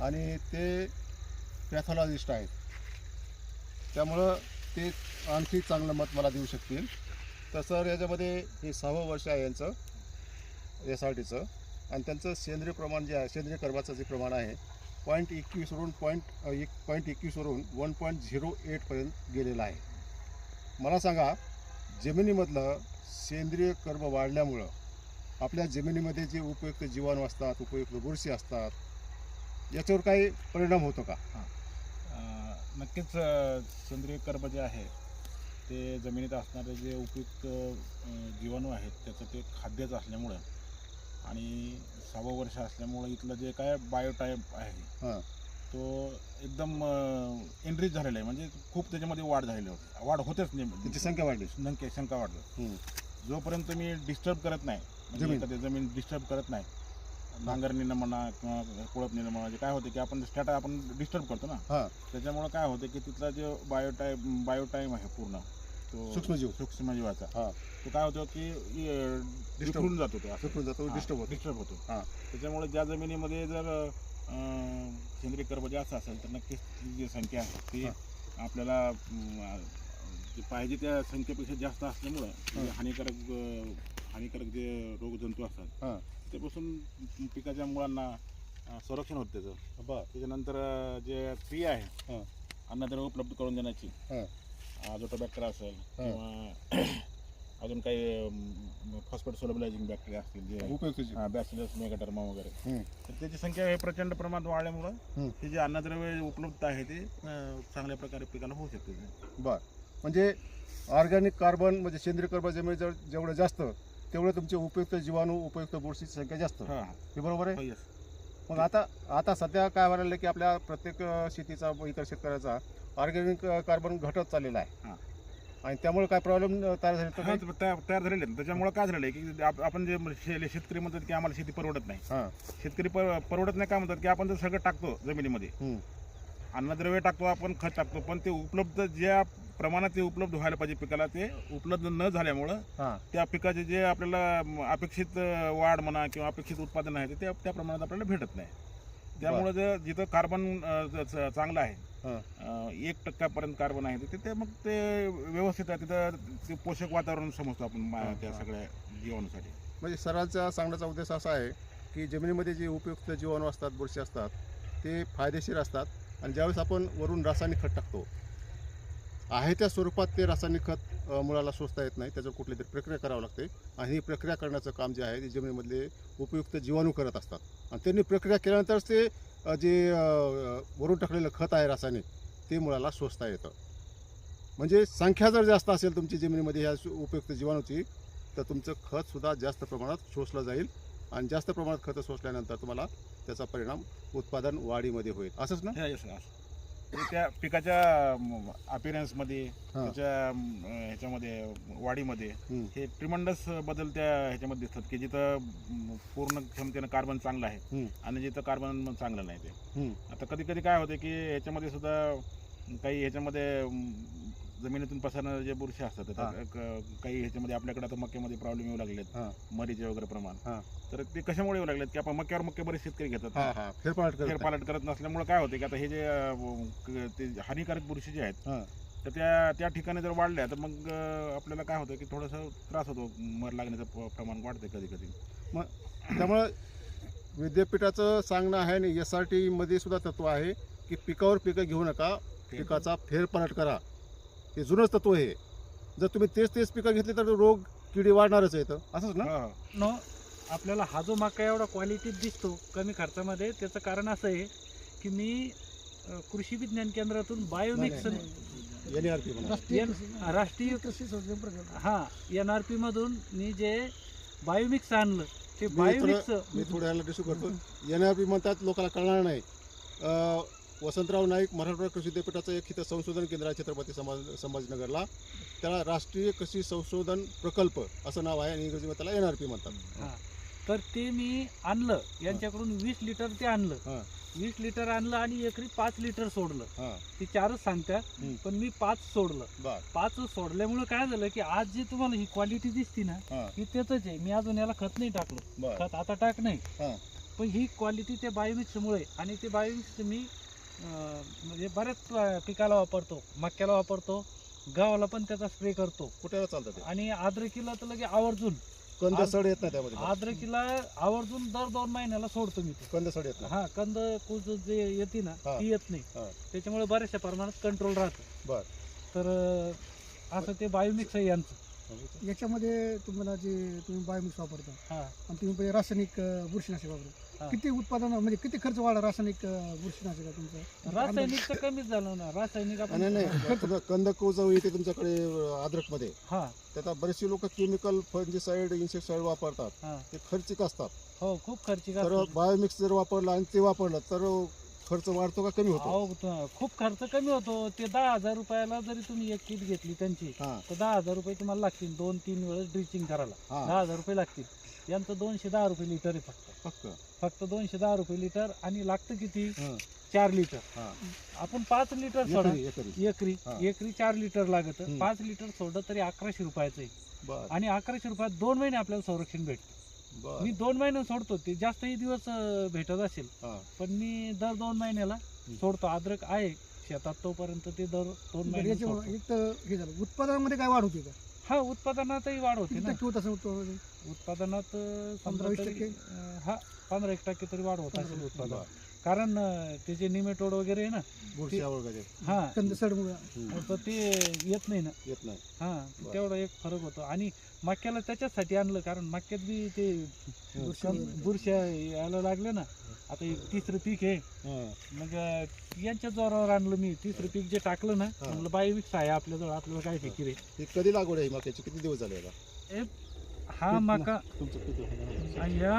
आणि ते पॅथॉलॉजिस्ट आहेत. त्यामुळं ते आणखी चांगलं मत मला देऊ शकतील. तर सर याच्यामध्ये हे सहावं वर्ष आहे यांचं एस आर टीचं आणि त्यांचं सेंद्रिय प्रमाण जे आहे सेंद्रिय कर्माचं जे प्रमाण आहे पॉईंट एकवीसवरून पॉईंट एक पॉईंट एकवीसवरून वन पॉईंट झिरो एटपर्यंत गेलेलं आहे. मला सांगा जमिनीमधलं सेंद्रिय कर्म वाढल्यामुळं आपल्या जमिनीमध्ये जे उपयुक्त जीवाणू असतात उपयुक्त बुरशी असतात याच्यावर काही परिणाम होतो का? नक्कीच सेंद्रिय कर्ब जे आहे ते जमिनीत असणारे जे उपयुक्त जीवाणू आहेत त्याचं ते खाद्यच असल्यामुळं आणि सहावं वर्ष असल्यामुळं इथलं जे काय बायोटाईप आहे हां. तो एकदम एनरिच झालेला आहे. म्हणजे खूप त्याच्यामध्ये वाढ झालेली होती. वाढ होतेच त्याची नाही संख्या वाढली. नंके शंका हम्म. जोपर्यंत मी डिस्टर्ब करत नाही म्हणजे जमीन. डिस्टर्ब करत नाही नांगरणीनं म्हणा किंवा कोळपणीनं म्हणा जे काय होते की आपण स्टॅटा आपण डिस्टर्ब करतो ना. हां. त्याच्यामुळे काय होतं की तिथला जो बायोटाईप बायोटाईम आहे पूर्ण तो सूक्ष्मजीव. सूक्ष्मजीवाचा हां. तो काय होतो की डिस्टर्ब जातो तो. सुकून जातो डिस्टर्ब होतो. डिस्टर्ब होतो. हां. त्याच्यामुळे ज्या जमिनीमध्ये जर अं, सेंद्रिय कर्ब जास्त असेल तर नक्कीच ती जी संख्या आहे ती. आपल्याला अं, जे पाहिजे त्या संख्येपेक्षा जास्त असल्यामुळं. हानिकारक अं, हानिकारक जे रोगजंतू असतात हां त्यापासून पिकाच्या मुळांना अं, संरक्षण होतं त्याचं बरं त्याच्यानंतर अं, जे क्रिया आहे हां अन्नद्रव्य उपलब्ध करून देण्याची हां आजोटा बॅक्टेरिया असेल हा. किंवा अजून काही फॉस्फेट सोलबिलायझिंग बॅक्टेरिया असतील जे बॅसिलस मेगाटर्मा वगैरे हम्म. तर त्याची संख्या हे प्रचंड प्रमाणात वाढल्यामुळं हम्म. हे जे अन्नद्रव्य उपलब्ध आहे ते अं, चांगल्या प्रकारे पिकाला होऊ शकते. बर म्हणजे ऑर्गॅनिक कार्बन म्हणजे सेंद्रिय कार्बन जमिनी जर जेवढं जास्त तेवढं तुमचे उपयुक्त जीवाणू उपयुक्त बुरशीची संख्या जास्त हा हे बरोबर आहे. मग आता आता सध्या काय व्हायला लागलं की आपल्या प्रत्येक अं, शेतीचा व इतर शेतकऱ्याचा ऑर्गॅनिक कार्बन घटत चाललेला आहे हां. आणि त्यामुळे काय प्रॉब्लेम तयार झाले तर हा, तयार तयार झालेले आहेत. त्याच्यामुळे काय झालेलं आहे की आप- आपण जे शे- शेतकरी म्हणतात की आम्हाला शेती परवडत नाही हां शेतकरी पर- परवडत नाही काय म्हणतात की आपण जर सगळं टाकतो जमिनीमध्ये हम्म. अन्नद्रव्य टाकतो आपण खत टाकतो पण ते उपलब्ध ज्या प्रमाणात ते उपलब्ध व्हायला पाहिजे पिकाला. ते उपलब्ध न झाल्यामुळं हां. त्या पिकाचे जे आपल्याला म, अपेक्षित अ, वाढ म्हणा किंवा अपेक्षित उत्पादन आहे ते त्या त्या प्रमाणात आपल्याला भेटत नाही. त्यामुळे जर जिथं कार्बन अ, च- च- चांगलं आहे हां. अ, एक टक्क्यापर्यंत कार्बन आहे तिथे मग ते व्यवस्थित आहे तिथं ते पोषक वातावरण समजतो आपण मा- त्या. सगळ्या जीवाणूसाठी. म्हणजे सरांचा सांगण्याचा उद्देश असा आहे की जमिनीमध्ये जे उपयुक्त जीवाणू असतात बुरशी असतात ते फायदेशीर असतात. आणि ज्यावेळेस आपण वरून रासायनिक खत टाकतो आहे त्या स्वरूपात ते रासायनिक खत मुळाला सोसता येत नाही. त्याच्यावर कुठली तरी प्रक्रिया करावं लागते. आणि ही प्रक्रिया करण्याचं काम जे आहे ते जमिनीमधले उपयुक्त जीवाणू करत असतात. आणि त्यांनी प्रक्रिया केल्यानंतरच ते जे वरून टाकलेलं खत आहे रासायनिक ते मुळाला सोसता येतं. म्हणजे संख्या जर जास्त असेल तुमची जमिनीमध्ये ह्या उपयुक्त जीवाणूची तर तुमचं खतसुद्धा जास्त प्रमाणात शोषलं जाईल. आणि जास्त प्रमाणात खतं शोषल्यानंतर तुम्हाला त्याचा परिणाम उत्पादन वाढीमध्ये होईल. असंच ना असं. त्या पिकाच्या अपिअरन्समध्ये. त्याच्या ह्याच्यामध्ये वाढीमध्ये. हे ट्रिमंडस बदल त्या ह्याच्यामध्ये दिसतात की जिथं पूर्ण क्षमतेनं कार्बन चांगलं आहे. आणि जिथं कार्बन चांगलं नाही ते. आता कधी कधी काय होते की ह्याच्यामध्ये सुद्धा काही ह्याच्यामध्ये जमिनीतून पसरणारे जे बुरशी असतात. क- काही ह्याच्यामध्ये आपल्याकडे आता मक्यामध्ये प्रॉब्लेम येऊ लागलेत हां. मरीचे वगैरे प्रमाण हां. तर ते कशामुळे येऊ लागलेत की आपण मक्यावर मक्के बरेच शेतकरी घेतात हा हा फेरपालट करत. फेरपालट करत नसल्यामुळे काय होते की आता हे जे अं, क- ते हानिकारक बुरशी जे आहेत हां. तर त्या त्या ठिकाणी जर वाढल्या तर मग अं, आपल्याला काय होतं की थोडंसं त्रास होतो मर लागण्याचं प- प्रमाण वाढते कधी कधी त्यामुळं विद्यापीठाचं सांगणं आहे आणि एस आर टी मध्ये सुद्धा तत्व आहे की पिकावर पिकं घेऊ नका पिकाचा फेरपालट करा हे जुनंच तत्व आहे. जर तुम्ही तेच तेच पिकं घेतली तर रोग किडी वाढणारच आहेत असंच ना? हो, हो. नो आपल्याला हा जो मका एवढा क्वालिटीत दिसतो कमी खर्चामध्ये त्याचं कारण असं आहे की मी अ, कृषी विज्ञान केंद्रातून बायोमिक्स एन आर पी म्हणा. एन- राष्ट्रीय हा एन आर पी मधून मी जे बायोमिक्स आणलं ते मी बायोमिक्स मी थोडं याला डिस्यू करतो एन आर पी म्हणतात लोकांना कळणार नाही. अं, वसंतराव नाईक मराठवाडा कृषी विद्यापीठाचं एक इथं संशोधन केंद्र आहे छत्रपती संभाज संभाजीनगरला. त्याला राष्ट्रीय कृषी संशोधन प्रकल्प असं नाव आहे आणि इंग्रजीमध्ये त्याला एन आर पी म्हणतात. तर ते मी आणलं. यांच्याकडून वीस लिटर ते आणलं. वीस लिटर आणलं आणि एकरी पाच लिटर सोडलं. ती चारच सांगतात. पण मी पाच सोडलं. पाच सोडल्यामुळे काय झालं की आज जी तुम्हाला ही क्वालिटी दिसती ना हां. त्याच आहे. मी अजून याला खत नाही टाकलं. खत आता टाक नाही. पण ही क्वालिटी त्या बायोमिक्समुळे आणि ते बायोमिक्स मी म्हणजे बऱ्याच पिकाला वापरतो मक्याला वापरतो गव्हाला पण त्याचा स्प्रे करतो. कुठे चालतं ते? आणि आद्रकीला तर लगे आवर्जून. कंद सड येत नाही त्यामध्ये आद्रकीला आवर्जून दर दोन महिन्याला सोडतो मी ते. कंद सड येत नाही. हा कंद कुज जे येते ना. ती येत नाही. त्याच्यामुळे बऱ्याचशा प्रमाणात कंट्रोल राहतं. बर. तर असं ते बायोमिक्स आहे यांचं. याच्यामध्ये तुम्हाला जे तुम्ही बायोमिक्स वापरता हा. आणि तुम्ही पहिले रासायनिक अं, बुरशीनाशक हा. वापरता किती उत्पादन म्हणजे किती खर्च वाढला रासायनिक अं, बुरशीनाशक तुमचं? रासायनिक तर कमीच झालं ना. रासायनिक नाही आपण नाही समजा कंद कुज येते तुमच्याकडे अद्रकमध्ये हा. त्यात बरेचसे लोक केमिकल फंजिसाइड इन्सेक्टिसाइड वापरतात. हा. ते खर्चिक असतात. हो खूप खर्चिक तर असतं. बायोमिक्स जर वापरला आणि ते वापरलं तर खर्च वाढतो का कमी होतो? अहो, त- खूप खर्च कमी होतो. ते दहा हजार रुपयाला जरी तुम्ही एक किट घेतली त्यांची हा. तर दहा हजार रुपये तुम्हाला लागतील. दोन तीन वेळेस ड्रिचिंग करायला. हा. दहा हजार रुपये लागतील. यांचं दोनशे दहा रुपये लिटर आहे फक्त. फक्त? फक्त दोनशे दहा रुपये लिटर आणि लागतं किती? हा, चार लिटर हा. आपण पाच लिटर सोडा. एकरी. एकरी. एकरी हा. एकरी चार लिटर लागत. हम्म. पाच लिटर सोडलं तरी अकराशे रुपयाचं आहे. बर. आणि अकराशे रुपयात दोन महिने आपल्याला संरक्षण भेटतं. मी दोन महिने सोडतो ते जास्तही दिवस अं, भेटत असेल. पण मी दर दोन महिन्याला सोडतो. अद्रक आहे शेतात तोपर्यंत ते दर दोन महिने याच्या सोडतो. एक तर हे झालं. उत्पादनामध्ये काय वाढ होती का? हा उत्पादनातही वाढ होते किती ना टक्के होत? उत्पादनामध्ये? उत्पादनात अं, समजा पंधरा वीस तरी टक्के? अं, हा पंधरा एक टक्के तरी वाढ होत असेल उत्पादन. कारण अं, ते जे निमेटोड वगैरे आहे ना बुरशी हा. तर ते येत नाही ना. येत नाही. हा. तेवढा एक फरक होतो. आणि मक्याला त्याच्यासाठी आणलं कारण मक्यात बी ते बुरशी- बुरश्या यायला लागले ना. आता हे तिसरं पीक आहे. हा. मग अं, यांच्या जोरावर आणलं मी. तिसरं पीक जे टाकलं ना हा. म्हणलं बायोविक्स आहे आपल्याजवळ. आपल्याला काय फिकीर आहे? ही कधी लागवड आहे मक्याची? किती दिवस झाले आता हा मका तुमचं या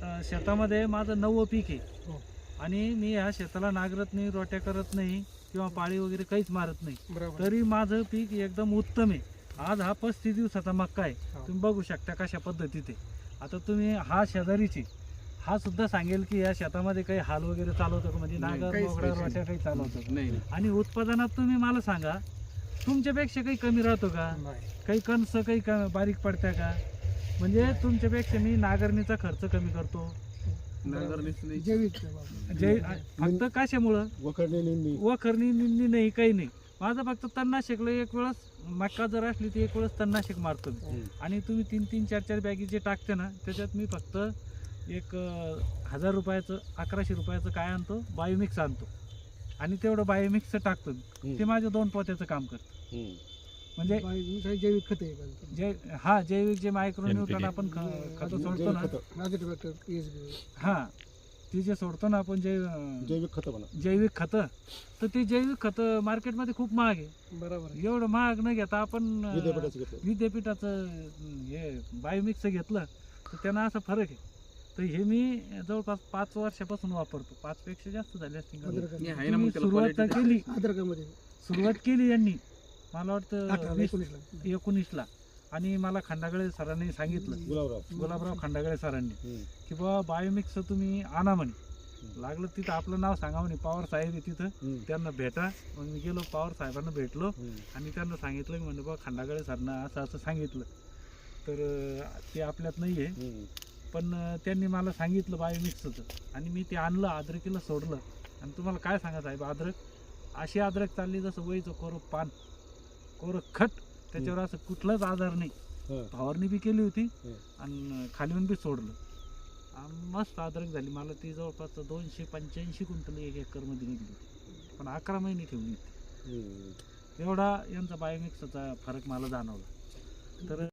अं, शेतामध्ये माझं नववं पीक आहे. हो. आणि मी ह्या शेताला नांगरत नाही रोट्या करत नाही किंवा पाळी वगैरे काहीच मारत नाही बरोबर तरी माझं पीक एकदम उत्तम आहे आज हा पस्तीस दिवसाचा मक्का आहे हो. तुम्ही बघू शकता कशा पद्धतीत आहे आता तुम्ही हा शेजारीची हा सुद्धा सांगेल की या शेतामध्ये काही हाल वगैरे चालवतो का म्हणजे नागर काहीच. रोट्या काही चालवतो का? नाही आणि उत्पादनात तुम्ही मला सांगा तुमच्यापेक्षा काही कमी राहतो का नाही. काही कणस काही क- बारीक पडत्या का म्हणजे तुमच्यापेक्षा मी नागरणीचा खर्च कमी करतो जैविक. जे फक्त कशामुळं वखरणी निंदी वखरणी निंदी नाही काही नाही माझं फक्त तणनाशकला एक वेळेस मक्का जर असली तर एक वेळेस तणनाशक मारतो मी. आणि तुम्ही तीन तीन चार चार बॅगी जे टाकते ना त्याच्यात मी फक्त एक हजार रुपयाचं अकराशे रुपयाचं काय आणतो बायोमिक्स आणतो आणि तेवढं बायोमिक्सचं टाकतो. ते माझ्या दोन पोत्याचं काम करतं. म्हणजे जैविक खत आहे? जे हा जैविक जे मायक्रोन्यूट्रन. आपण ख- खतं सोडतो ना. हा ते जे सोडतो ना आपण जे जैविक खतं जैविक खतं तर ते जैविक खतं मार्केटमध्ये खूप महाग आहे. बरोबर. एवढं महाग न घेता आपण विद्यापीठाचं हे बायोमिक्स घेतलं तर त्यांना असा फरक आहे. तर हे मी जवळपास पाच वर्षापासून वापरतो. पाच पेक्षा जास्त झाले असतील सुरुवात. केली. सुरुवात केली यांनी. मला वाटतं वीस एकोणीसला. एकोणीसला. आणि मला खंडागळे सरांनी सांगितलं. गुलाबराव. गुलाबराव खंडागळे सरांनी. हम्म. की बाबा बायोमिक्स तुम्ही आणा म्हणे. लागलं तिथं आपलं नाव सांगा म्हणे. पवार साहेब आहे तिथं. हम्म. त्यांना भेटा. मग मी गेलो पवार साहेबांना भेटलो. हम्म. आणि त्यांना सांगितलं की म्हणजे बाबा खंडागळे सरनं असं असं सांगितलं. तर अं, ते आपल्यात नाही आहे हम्म. पण अं, त्यांनी मला सांगितलं बायोमिक्सचं आणि मी ते आणलं अद्रकीला सोडलं. आणि तुम्हाला काय सांगा साहेब अद्रक अशी अद्रक चालली जसं वहीचं कोरं पान. कोरं खट त्याच्यावर असं कुठलाच आधार नाही. फवारणी बी केली होती. आणि खालीहून बी सोडलं आणि मस्त अद्रक झाली मला ती जवळपास दोनशे पंच्याऐंशी क्विंटल एक एकरमध्ये निघली होती. पण अकरा महिने ठेवली होती. एवढा यांचा बायोमिक्सचा फरक मला जाणवला तर